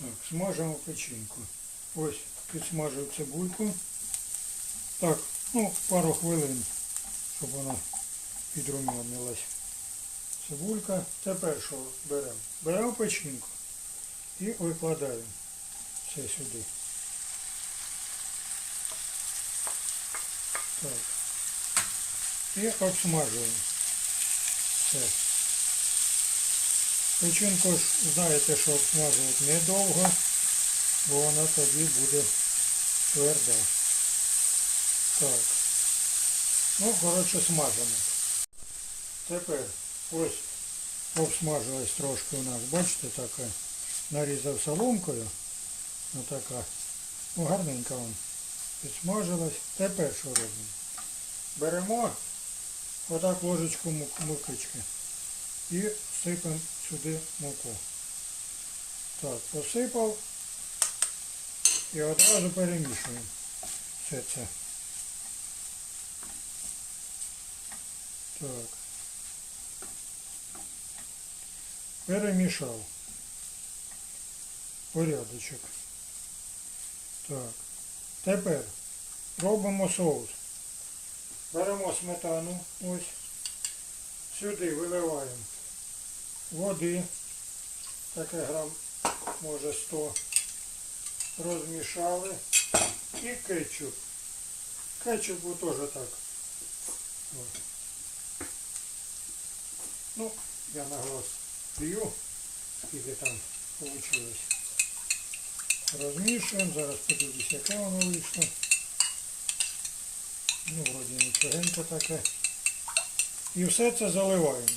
Так, смажемо печінку. Ось підсмажив цибульку. Так, ну, пару хвилин, щоб вона підрумянилась. Цибулька. Тепер що беремо? Беремо печінку і викладаємо все сюди. Так. І обсмажуємо. Все. Печінку ж знаєте, що обсмажувати недовго, бо вона тоді буде тверда. Так. Ну, коротше, смажимо. Тепер ось обсмажилась трошки у нас, бачите, така. Нарізав соломкою. Отака. Ну, гарненько вон підсмажилась. Тепер що робимо? Беремо отак ложечку мук- мукички і сипемо сюди муку. Так, посипав і одразу перемішуємо все це. Так. Перемішав. Порядочок. Так. Тепер робимо соус. Беремо сметану, ось. Сюди виливаємо води, таке грам, може 100, розмішали і кетчуп. Кетчупу теж так. Ну, я на глаз п'ю, скільки там вийшло. Розмішуємо, зараз подивлюсь, яке воно вийшло. Ну, вроді нічогенько таке. І все це заливаємо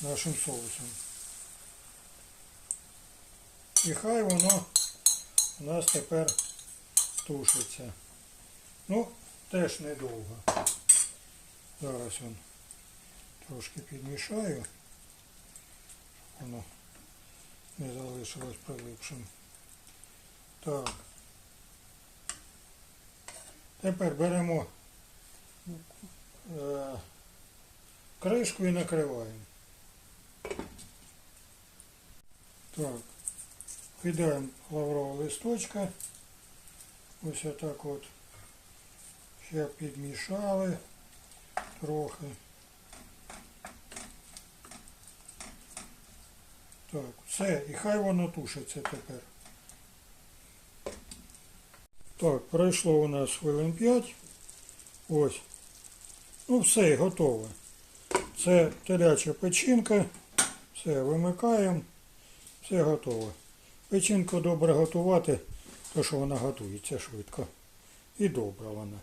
нашим соусом. І хай воно у нас тепер тушиться. Ну, теж недовго. Зараз он трошки підмішаю, щоб воно не залишилось прилипшим. Так. Тепер беремо е, кришку і накриваємо. Так. Кидаємо лаврового листочка. Ось отак от. Ще підмішали трохи. Так, все, і хай воно тушиться тепер. Так, пройшло у нас хвилин 5. Ось. Ну все, готове. Це теляча печінка. Все, вимикаємо. Все готово. Печінку добре готувати, тому що вона готується швидко. І добра вона.